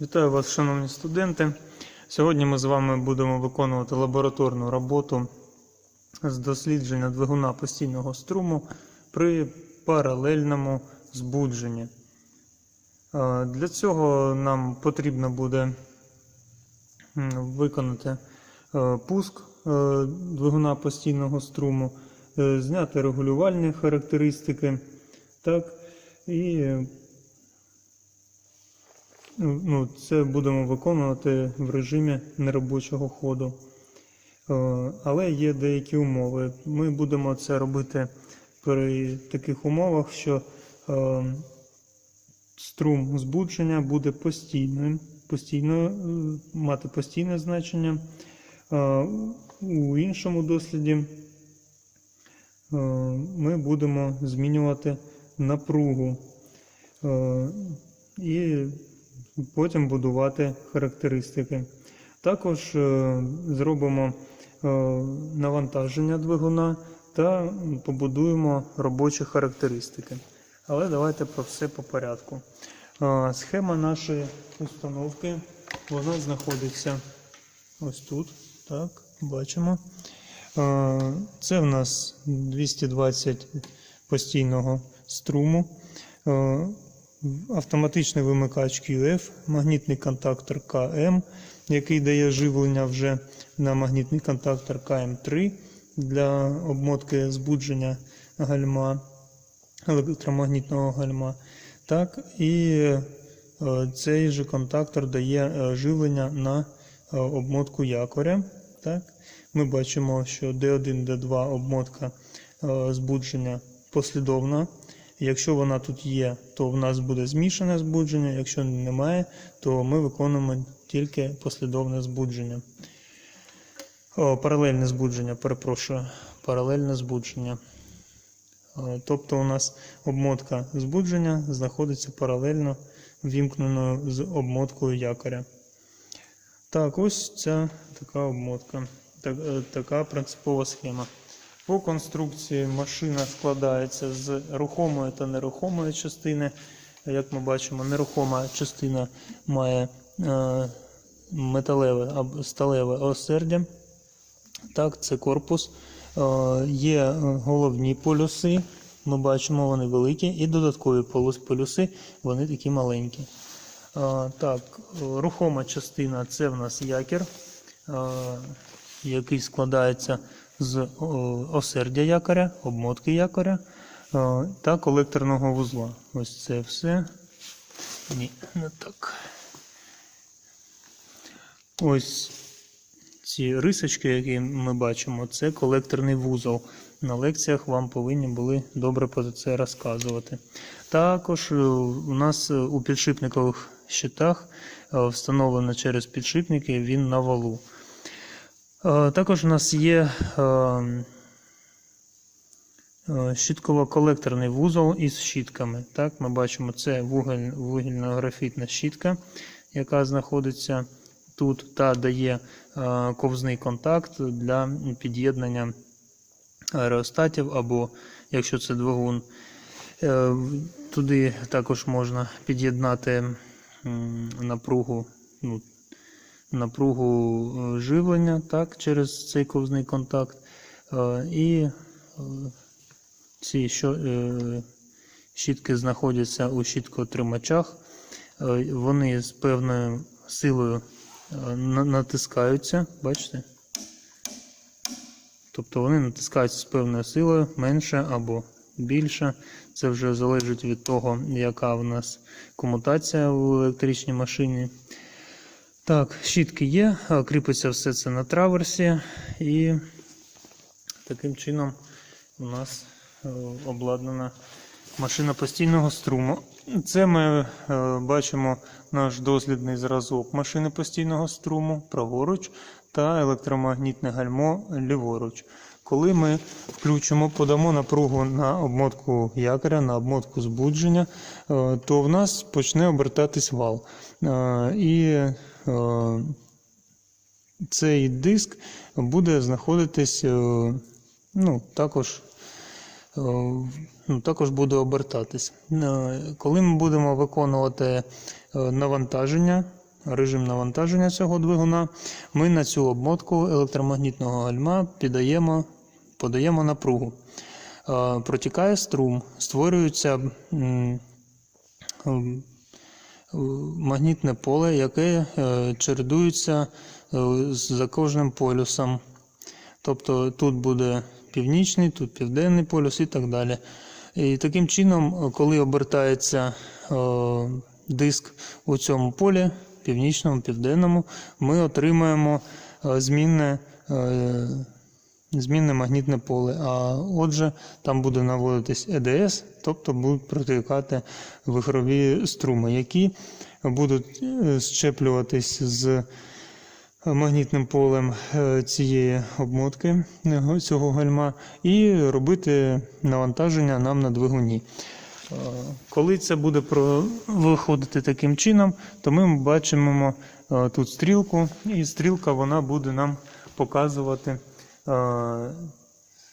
Вітаю вас, шановні студенти. Сьогодні ми з вами будемо виконувати лабораторну роботу з дослідження двигуна постійного струму при паралельному збудженні. Е, Для цього нам потрібно буде виконати е, пуск е, двигуна постійного струму, зняти регулювальні характеристики, так, і Ну, це будемо виконувати в режимі неробочого ходу. Е, Але є деякі умови. Ми будемо це робити при таких умовах, що е, струм збудження буде постійним, постійно, е, мати постійне значення. У іншому досліді ми будемо змінювати напругу. І потім будувати характеристики. Також е, зробимо е, навантаження двигуна та побудуємо робочі характеристики. Але давайте про все по порядку. Е, Схема нашої установки вона знаходиться ось тут. Так, бачимо. Це в нас 220 постійного струму. Автоматичний вимикач QF, магнітний контактор КМ, який дає живлення вже на магнітний контактор КМ3 для обмотки збудження гальма, електромагнітного гальма. Так, і е, цей же контактор дає е, живлення на е, обмотку якоря. Так. Ми бачимо, що D1, D2 обмотка збудження послідовна. Якщо вона тут є, то в нас буде змішане збудження. Якщо немає, то ми виконуємо тільки послідовне збудження. О, паралельне збудження, перепрошую, паралельне збудження. Тобто у нас обмотка збудження знаходиться паралельно вімкненою з обмоткою якоря. Так, ось ця така обмотка, так, е, така принципова схема. По конструкції машина складається з рухомої та нерухомої частини. Як ми бачимо, нерухома частина має е, металеве або сталеве осердя. Так, це корпус. Е, є головні полюси. Ми бачимо, вони великі, і додаткові полюси, вони такі маленькі. Е, Так, рухома частина це в нас якір, який складається з осердя якоря, обмотки якоря е, та колекторного вузла. Ось це все. Ні, не так. Ось ці рисочки, які ми бачимо, це колекторний вузол. На лекціях вам повинні були добре про це розказувати. Також е, у нас е, у підшипникових щитах е, встановлено через підшипники він на валу. Е, Також у нас є е, е, щітково-колекторний вузол із щітками. Так, Ми бачимо, це вугіль, вугільно-графітна щітка, яка знаходиться тут та дає ковзний контакт для під'єднання аеростатів, або якщо це двигун, туди також можна під'єднати напругу. ну, напругу е, живлення так, через цей ковзний контакт. Е, І е, ці щітки знаходяться у щіткотримачах. Вони з певною силою натискаються, бачите? Тобто вони натискаються з певною силою, менше або більше. Це вже залежить від того, яка в нас комутація у електричній машині. Так, щітки є, кріпиться все це на траверсі, і таким чином у нас е, обладнана машина постійного струму. Це ми е, бачимо наш дослідний зразок машини постійного струму праворуч та електромагнітне гальмо ліворуч. Коли ми включимо, подамо напругу на обмотку якоря, на обмотку збудження, е, то в нас почне обертатись вал. І цей диск буде знаходитись е, ну, також, е, ну, також буде обертатись. Е, Коли ми будемо виконувати е, навантаження режим навантаження цього двигуна, ми на цю обмотку електромагнітного гальма піддаємо, подаємо напругу. Е, Протікає струм, створюється магнітне поле, яке е, чередується е, за кожним полюсом. Тобто тут буде північний, тут південний полюс і так далі. І таким чином, е, коли обертається диск у цьому полі, північному, південному, ми отримаємо змінне, змінне магнітне поле. А отже, там буде наводитись ЕДС, тобто будуть протікати вихрові струми, які будуть е, щеплюватись з магнітним полем е, цієї обмотки е, цього гальма і робити навантаження нам на двигуні. Е, Коли це буде виходити таким чином, то ми бачимо е, тут стрілку, і стрілка вона буде нам показувати, е,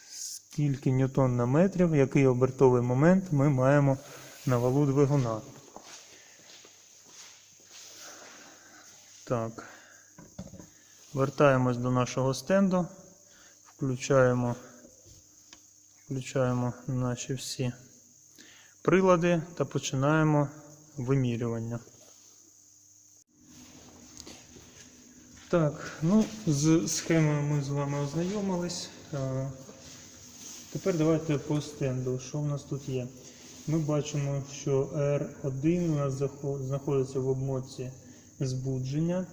скільки ньютон на метрів, який обертовий момент ми маємо на валу двигуна. Так. Вертаємось до нашого стенду, включаємо, включаємо наші всі прилади та починаємо вимірювання. Так, ну, з схемою ми з вами ознайомились. Е, Тепер давайте по стенду. Що в нас тут є? Ми бачимо, що R1 у нас знаходиться в обмотці збудження.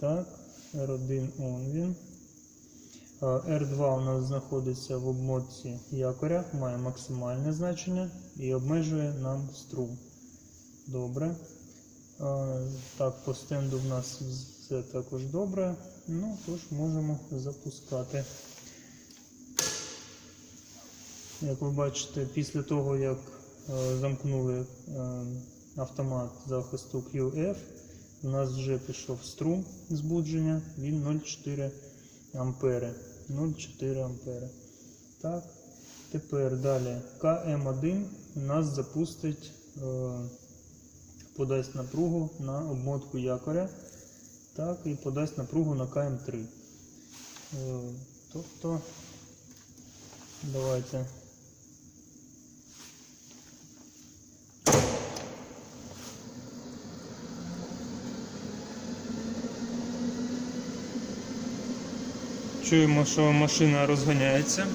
Так, R1 он він. R2 у нас знаходиться в обмотці якоря, має максимальне значення і обмежує нам струм. Добре. Так, по стенду в нас все також добре. Ну, тож можемо запускати. Як ви бачите, після того, як е, замкнули е, автомат захисту QF, у нас вже пішов струм збудження, він 0,4 ампери. 0,4 ампери. Так. Тепер далі КМ1 нас запустить, е, подасть напругу на обмотку якоря. Так, і подасть напругу на КМ3. Е, Тобто, давайте. Чуємо, що машина розганяється.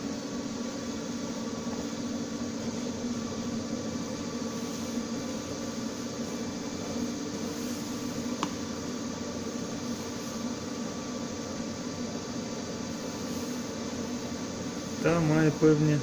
Та має певні.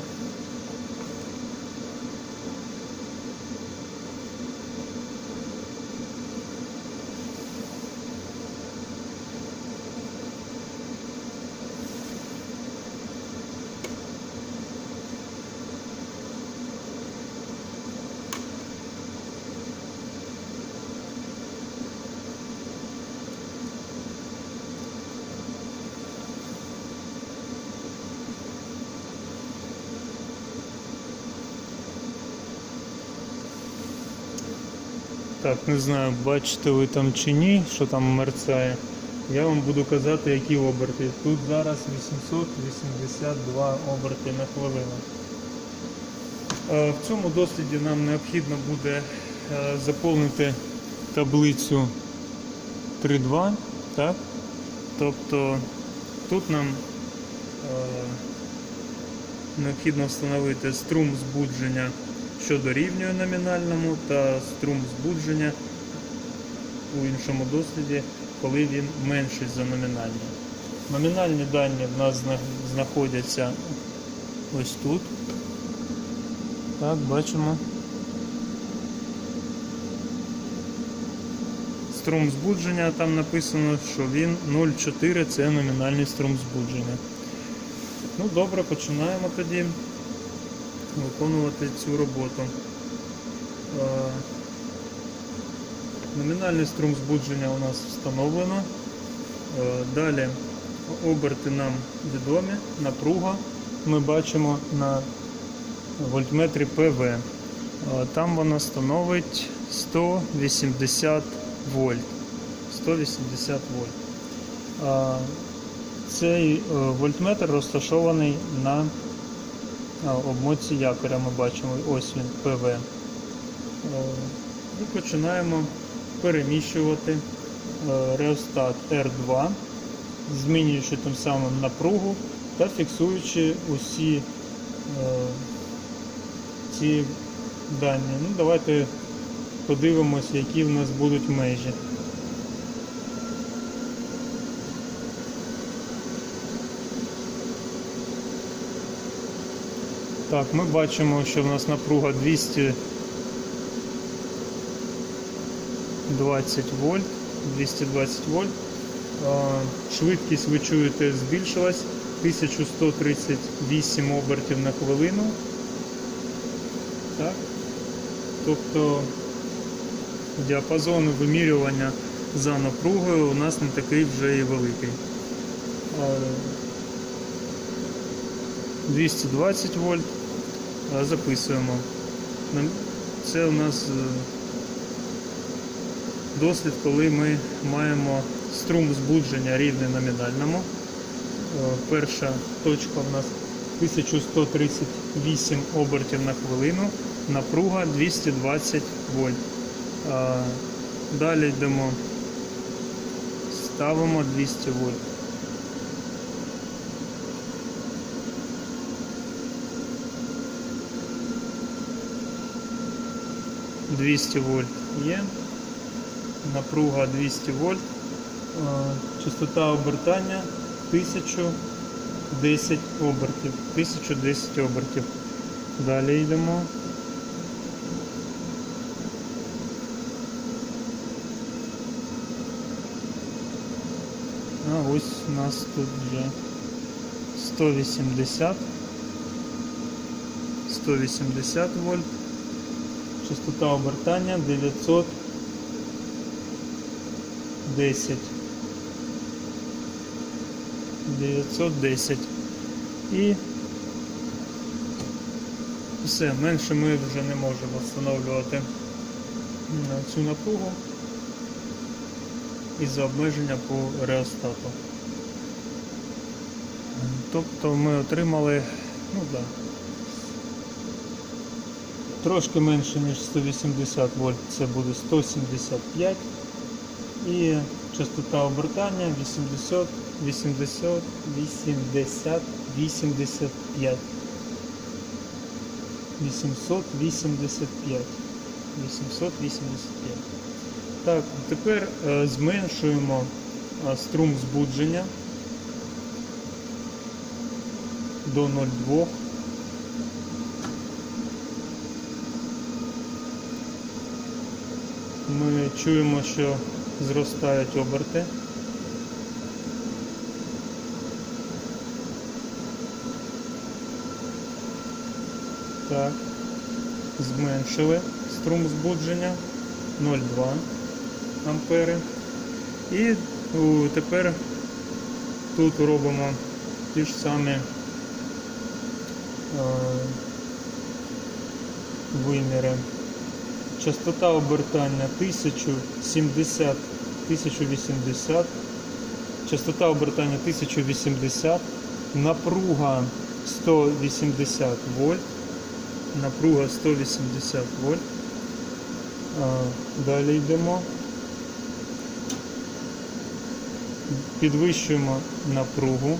Так, не знаю, бачите ви там чи ні, що там мерцає. Я вам буду казати, які оберти. Тут зараз 882 оберти на хвилину. Е, В цьому досліді нам необхідно буде е, заповнити таблицю 3.2. Так? Тобто тут нам е, необхідно встановити струм збудження, що дорівнює номінальному, та струм збудження у іншому досліді, коли він менший за номінальний. Номінальні дані в нас знаходяться ось тут. Так, бачимо. Струм збудження там написано, що він 0,4 це номінальний струм збудження. Ну добре, починаємо тоді виконувати цю роботу. Е, Номінальний струм збудження у нас встановлено. Е, Далі оберти нам відомі, напруга ми бачимо на вольтметрі ПВ. Е, Там вона становить 180 вольт. 180 вольт. Цей вольтметр розташований на обмотці якоря, ми бачимо, ось він ПВ. Е, І починаємо переміщувати е, реостат R2, змінюючи тим самим напругу та фіксуючи усі е, ці дані. Ну, давайте подивимось, які в нас будуть межі. Так, ми бачимо, що в нас напруга 220 вольт. 220 вольт. Швидкість, ви чуєте, збільшилась 1138 обертів на хвилину. Так? Тобто діапазон вимірювання за напругою у нас не такий вже і великий. 220 вольт. Записуємо. Це у нас е, дослід, коли ми маємо струм збудження рівний номінальному. Е, Перша точка у нас 1138 обертів на хвилину, напруга 220 вольт. Далі йдемо, ставимо 200 вольт. Двісті вольт є, напруга 200 вольт, частота обертання 1010 обертів. 1010 обертів. Далі йдемо. А ось у нас тут вже 180. 180 вольт. Частота обертання 910. 910. І все, менше ми вже не можемо встановлювати цю напругу із-за обмеження по реостату. Тобто ми отримали, ну да, трошки менше, ніж 180 вольт, це буде 175 і частота обертання 80, 80, 80, 85. 885. 885. Так, тепер е, зменшуємо е, струм збудження до 0,2. Ми чуємо, що зростають оберти. Так, зменшили струм збудження 0,2 ампери. І тепер тут робимо ті ж самі е, виміри. Частота обертання 1070 1080, частота обертання 1080, напруга 180 вольт, напруга 180 вольт. Далі йдемо. Підвищуємо напругу.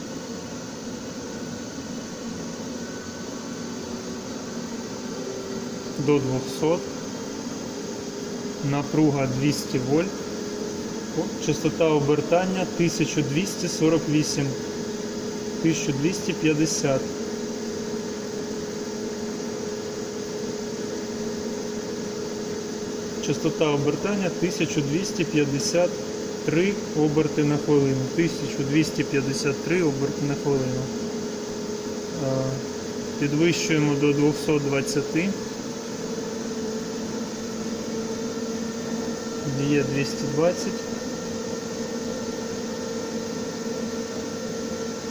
До 200. Напруга 200 вольт. Частота обертання 1248. 1250. Частота обертання 1253 оберти на хвилину. 1253 оберти на хвилину. Підвищуємо до 220. Є 220.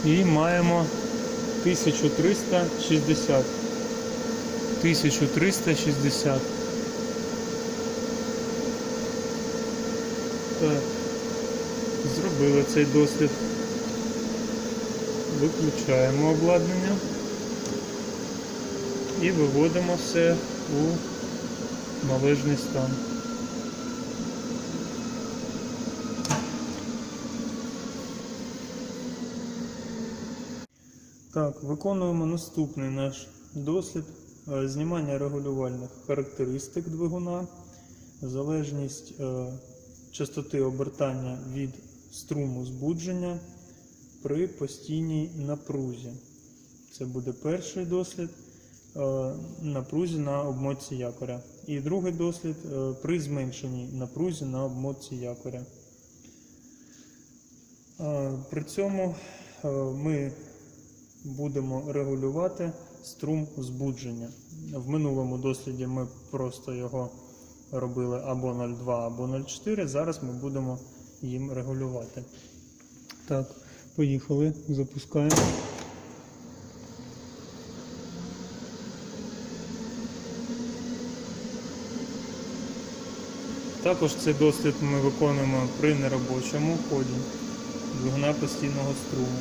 І маємо 1360. 1360. Так. Зробили цей дослід. Виключаємо обладнання і виводимо все у належний стан. Так, виконуємо наступний наш дослід е, знімання регулювальних характеристик двигуна, залежність е, частоти обертання від струму збудження при постійній напрузі. Це буде перший дослід е, напрузі на обмотці якоря. І другий дослід при зменшеній напрузі на обмотці якоря. При цьому ми будемо регулювати струм збудження. В минулому досліді ми просто його робили або 0,2, або 0,4. Зараз ми будемо їм регулювати. Так, поїхали, запускаємо. Також цей дослід ми виконуємо при неробочому ході двигуна постійного струму.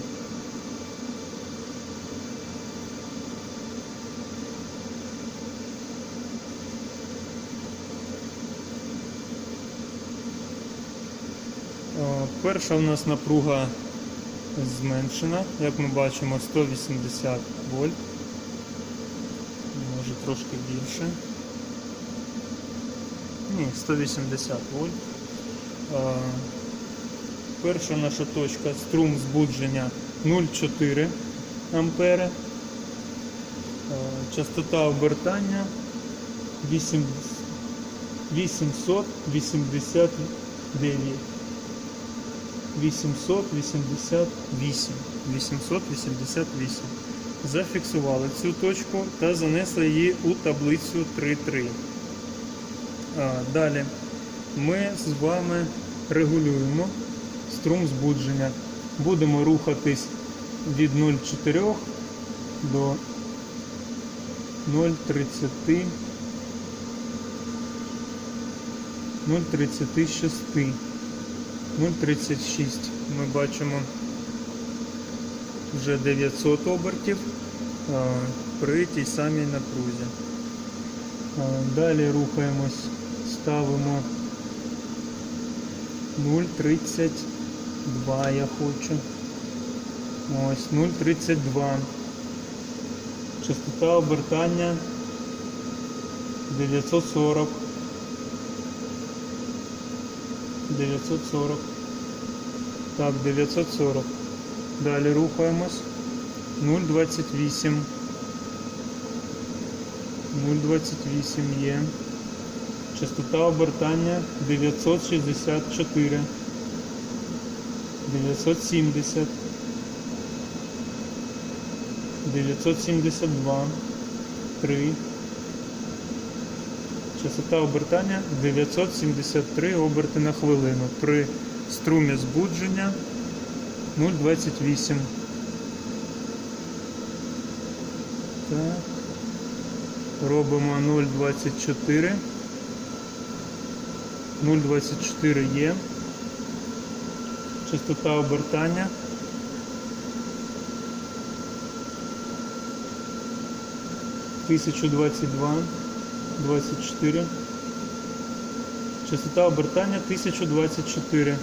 Е, Перша у нас напруга зменшена, як ми бачимо, 180 вольт, може трошки більше. Ні, 180 вольт. Перша наша точка струм збудження 0,4 ампери. Частота обертання 8 889. 888. 888. Зафіксували цю точку та занесли її у таблицю 3.3. Далі ми з вами регулюємо струм збудження. Будемо рухатись від 0,4 до 0,30. 0,36. 0,36 ми бачимо вже 900 обертів при тій самій напрузі. Далі рухаємось, ставимо 0,32 я хочу. Ось 0,32. Частота обертання 940. 940. Так, 940. Далі рухаємось. 0,28. 0,28 є. Частота обертання 964. 970. 972. 3. Частота обертання 973 оберти на хвилину. При струмі збудження 0,28. Так. Робимо 0,24. 0,24 є. Частота обертання. Тисячу двадцять два. 24. Частота обертання 1024.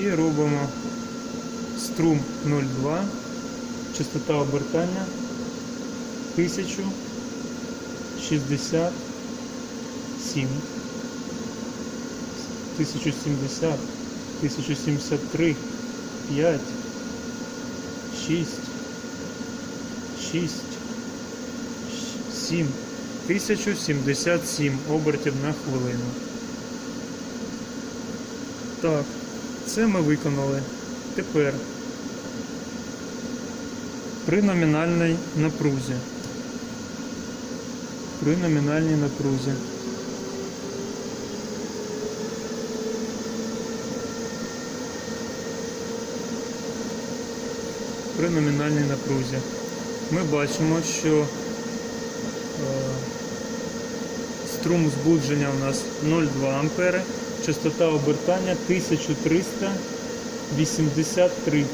І робимо струм 0,2. Частота обертання 1067. 1070, 1073, 5, 6, 6, 7. 1077 обертів на хвилину. Так, це ми виконали. Тепер при номінальній напрузі. При номінальній напрузі. При номінальній напрузі. Ми бачимо, що е, струм збудження у нас 0,2 ампери, частота обертання 1300 83.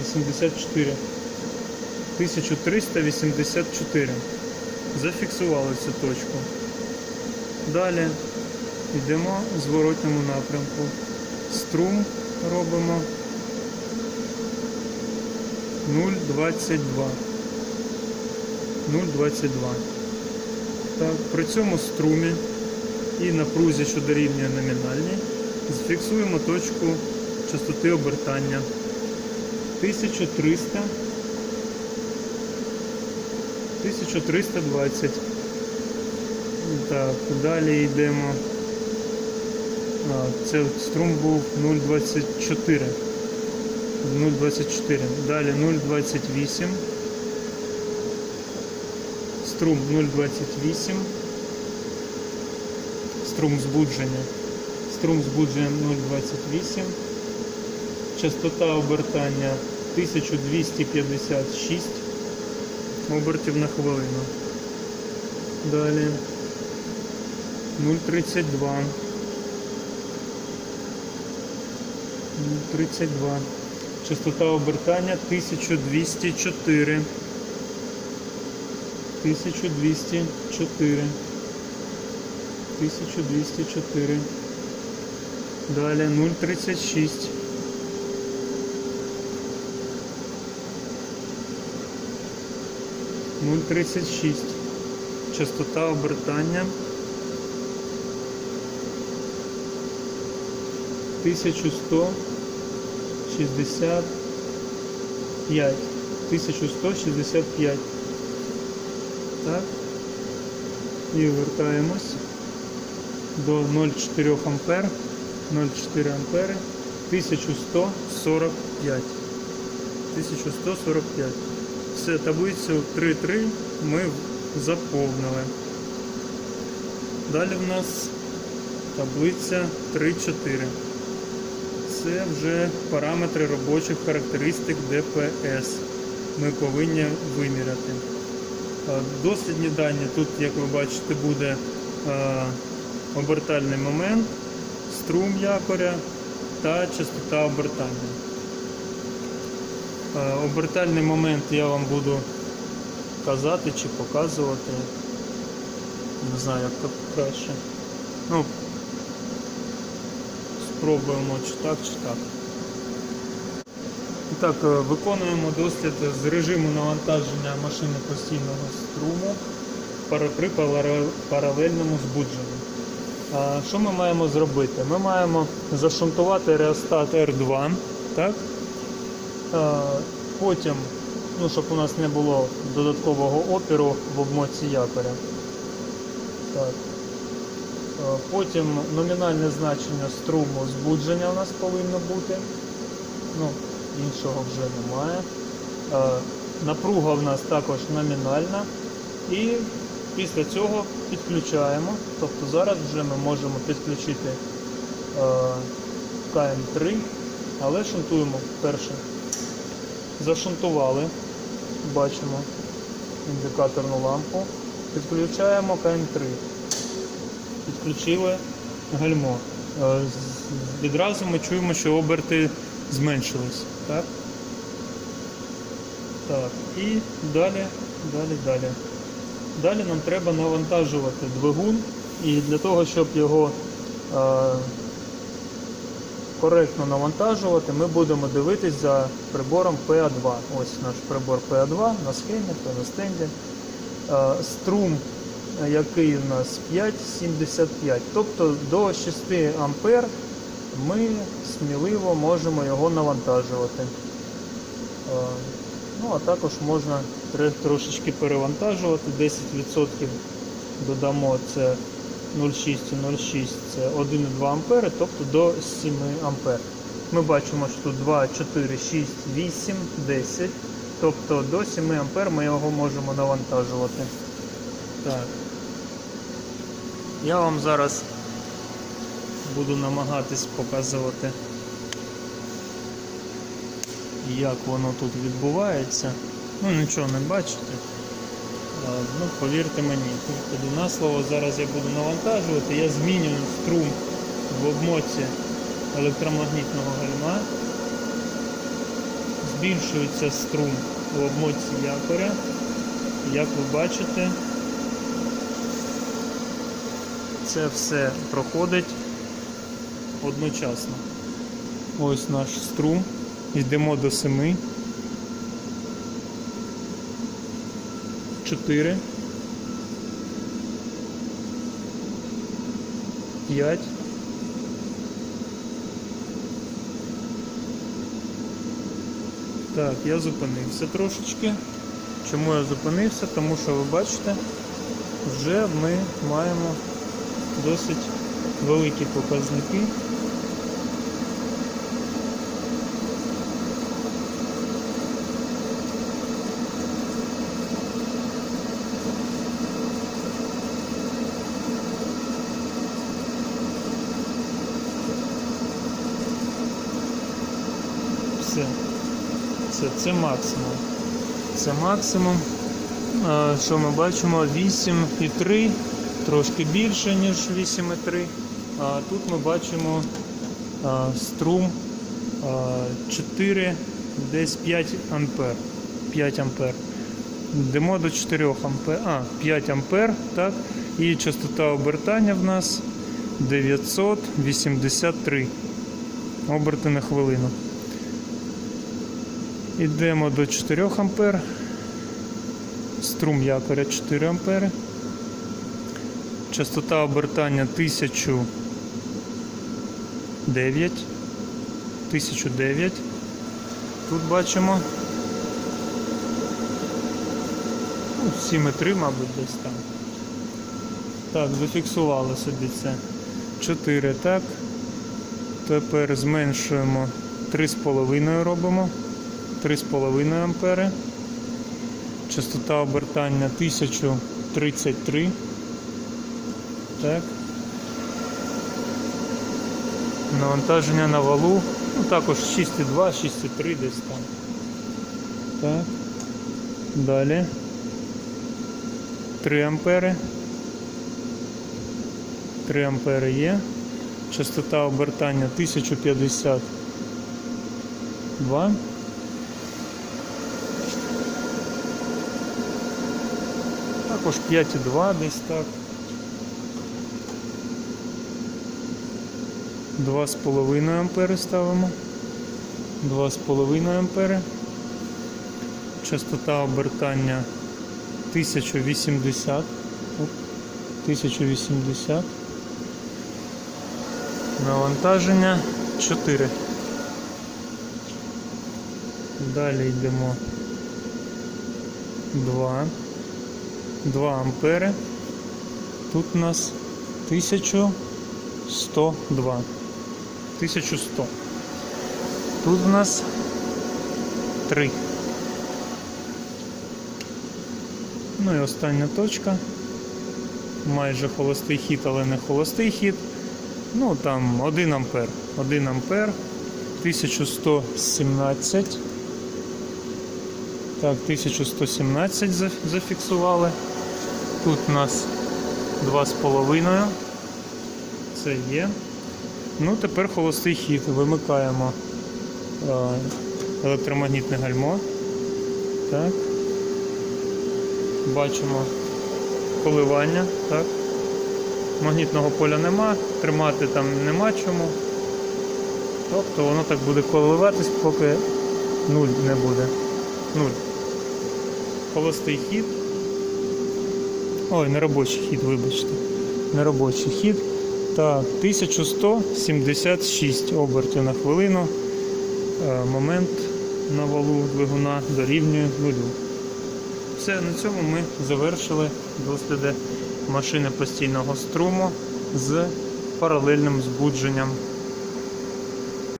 84. 1384. Зафіксували цю точку. Далі йдемо в зворотньому напрямку. Струм робимо 0,22. 0,22. При цьому струмі і напрузі, що дорівнює номінальній, зафіксуємо точку частоти обертання 1300 1320. Так, далі йдемо. А, це струм був 0,24. 0,24. Далі 0,28. Струм 0,28. Струм збудження. Струм збудження 0,28. Частота обертання 1256 обертів на хвилину. Далі 0,32. 0,32. Частота обертання 1204. 1204. 1204. Далі 036. 0,36. Частота обертання 1165. 1165. Так. І вертаємось до 0,4 ампер. 0,4 ампери. 1145. 1145. Все, таблицю 3.3 ми заповнили. Далі в нас таблиця 3.4. Це вже параметри робочих характеристик ДПС. Ми повинні виміряти. Е, Дослідні дані тут, як ви бачите, буде е, обертальний момент, струм якоря та частота обертання. Е, Обертальний момент я вам буду казати чи показувати. Не знаю, як тут краще. Ну, спробуємо чи так, чи так. Так, е, виконуємо дослід з режиму навантаження машини постійного струму при паралельному збудженні. Що ми маємо зробити? Ми маємо зашунтувати реостат R2, так? Потім, ну, щоб у нас не було додаткового опіру в обмотці якоря. Так. Потім номінальне значення струму збудження у нас повинно бути. Ну, іншого вже немає. Е, Напруга в нас також номінальна. І після цього підключаємо. Тобто зараз вже ми можемо підключити е, КМ3, але шунтуємо перше. Зашунтували, бачимо індикаторну лампу. Підключаємо КМ3. Підключили гальмо. Е, Відразу ми чуємо, що оберти зменшились. Так? Так, і далі, далі, далі. Далі нам треба навантажувати двигун, і для того, щоб його е, коректно навантажувати, ми будемо дивитись за прибором PA2. Ось наш прибор PA2 на схемі та на стенді. Е, струм, е, який у нас 5,75, тобто до 6 ампер ми сміливо можемо його навантажувати. Е, Ну, а також можна трошечки перевантажувати, 10% додамо це 0,6 і 0,6 це 1,2 ампери, тобто до 7 ампер. Ми бачимо, що тут 2, 4, 6, 8, 10. Тобто до 7 ампер ми його можемо навантажувати. Так. Я вам зараз буду намагатись показувати як воно тут відбувається. Ну нічого не бачите. Ну, повірте мені, тоді на слово зараз я буду навантажувати, я змінюю струм в обмотці електромагнітного гальма збільшується струм у обмотці якоря. Як ви бачите, це все проходить одночасно. Ось наш струм. Йдемо до 7. 4. 5. Так, я зупинився трошечки. Чому я зупинився? Тому що ви бачите, вже ми маємо досить великі показники. Все. Це, максимум. Це максимум. Що ми бачимо? 8,3, трошки більше, ніж 8,3. А тут ми бачимо а, струм а, 4, десь 5 ампер. 5 ампер. Йдемо до 4 ампер. А, 5 ампер, так. І частота обертання в нас 983 оберти на хвилину. Йдемо до 4 ампер. Струм якоря 4 ампери. Частота обертання 1009. 1009. Тут бачимо. Ну, 7,3, мабуть, десь там. Так, зафіксували собі це. 4, так. Тепер зменшуємо 3,5 робимо. 3,5 ампери. Частота обертання 1033. Так. Навантаження на валу. Ну також 6,2, 6,3 десь там. Так. Далі. 3 ампери. 3 ампери є. Частота обертання 1052. Також 5,2 десь так. 2,5 ампери ставимо. 2,5 ампери. Частота обертання 1080. Оп, 1080. Навантаження 4. Далі йдемо 2. 2 ампери. Тут у нас 1102. 1100. Тут у нас 3. Ну і остання точка. Майже холостий хід, але не холостий хід. Ну там 1 ампер. 1 ампер. 1117. Так, 1117 зафіксували. Тут у нас 2,5. Це є. Ну, тепер холостий хід. Вимикаємо е, електромагнітне гальмо. Так. Бачимо коливання. Так. Магнітного поля нема, тримати там нема чому. Тобто воно так буде коливатись, поки нуль не буде. Нуль. Холостий хід. Ой, неробочий хід, вибачте. Неробочий хід. Так, 1176 обертів на хвилину. Е, Момент на валу двигуна дорівнює нулю. Все, на цьому ми завершили досліди машини постійного струму з паралельним збудженням